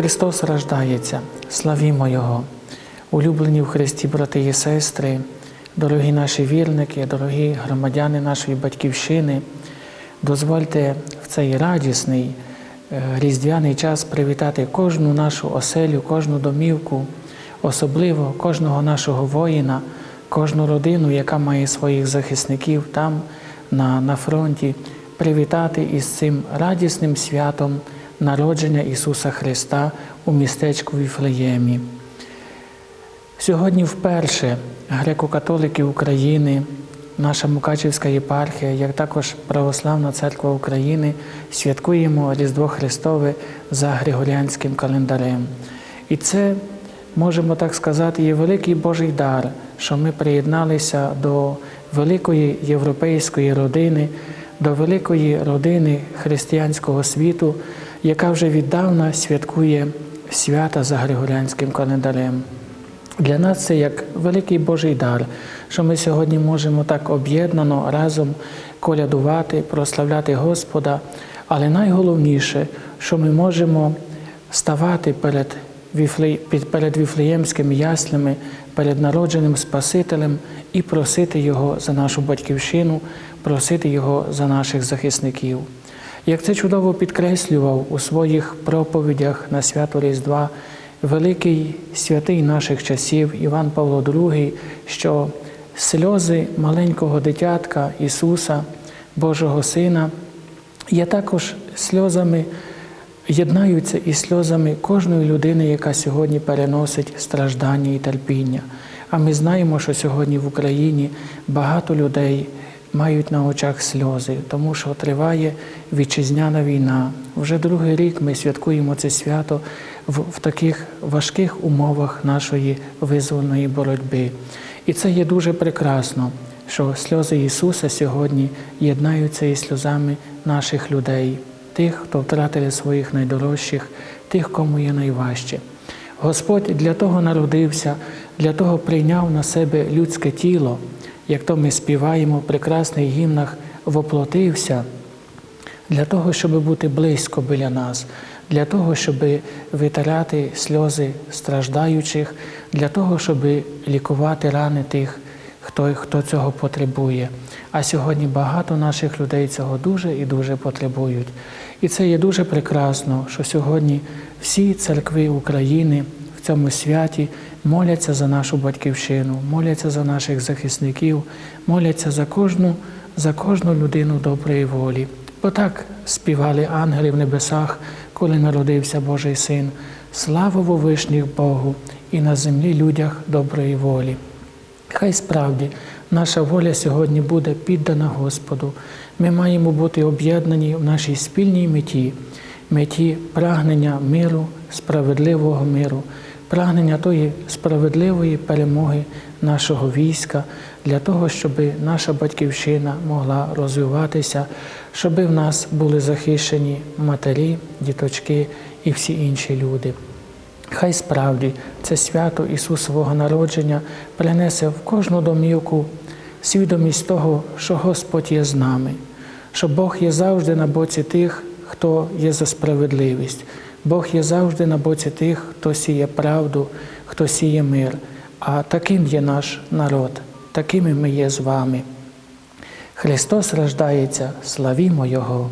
Христос рождається, славімо Його, улюблені в Христі, брати і сестри, дорогі наші вірники, дорогі громадяни нашої батьківщини, дозвольте в цей радісний е, різдвяний час привітати кожну нашу оселю, кожну домівку, особливо кожного нашого воїна, кожну родину, яка має своїх захисників там на, на фронті, привітати із цим радісним святом народження Ісуса Христа у містечку Віфлеємі. Сьогодні вперше греко-католики України, наша Мукачівська єпархія, як також Православна Церква України, святкуємо Різдво Христове за Григоріанським календарем. І це, можемо так сказати, є великий Божий дар, що ми приєдналися до великої європейської родини, до великої родини християнського світу, яка вже віддавна святкує свята за Григоріанським календарем. Для нас це як великий Божий дар, що ми сьогодні можемо так об'єднано разом колядувати, прославляти Господа. Але найголовніше, що ми можемо ставати перед перед віфлеємськими яслями, перед народженим Спасителем і просити Його за нашу батьківщину, просити Його за наших захисників. Як це чудово підкреслював у своїх проповідях на свято Різдва великий святий наших часів Іван Павло II, що сльози маленького дитятка Ісуса, Божого Сина, є також сльозами, єднаються із сльозами кожної людини, яка сьогодні переносить страждання і терпіння. А ми знаємо, що сьогодні в Україні багато людей мають на очах сльози, тому що триває вітчизняна війна. Вже другий рік ми святкуємо це свято в, в таких важких умовах нашої визвольної боротьби. І це є дуже прекрасно, що сльози Ісуса сьогодні єднаються із сльозами наших людей, тих, хто втратили своїх найдорожчих, тих, кому є найважче. Господь для того народився, для того прийняв на себе людське тіло, як то ми співаємо в прекрасних гімнах, воплотився для того, щоб бути близько біля нас, для того, щоб витирати сльози страждаючих, для того, щоб лікувати рани тих, хто, хто цього потребує. А сьогодні багато наших людей цього дуже і дуже потребують. І це є дуже прекрасно, що сьогодні всі церкви України в цьому святі моляться за нашу батьківщину, моляться за наших захисників, моляться за кожну, за кожну людину доброї волі. Бо так співали ангели в небесах, коли народився Божий Син. Слава вовишніх Богу і на землі людях доброї волі. Хай справді наша воля сьогодні буде піддана Господу. Ми маємо бути об'єднані в нашій спільній меті, меті прагнення миру, справедливого миру, прагнення тої справедливої перемоги нашого війська для того, щоб наша батьківщина могла розвиватися, щоб в нас були захищені матері, діточки і всі інші люди. Хай справді це свято Ісусового народження принесе в кожну домівку свідомість того, що Господь є з нами, що Бог є завжди на боці тих, хто є за справедливість. Бог є завжди на боці тих, хто сіє правду, хто сіє мир. А таким є наш народ, такими ми є з вами. Христос рождається, славімо Його!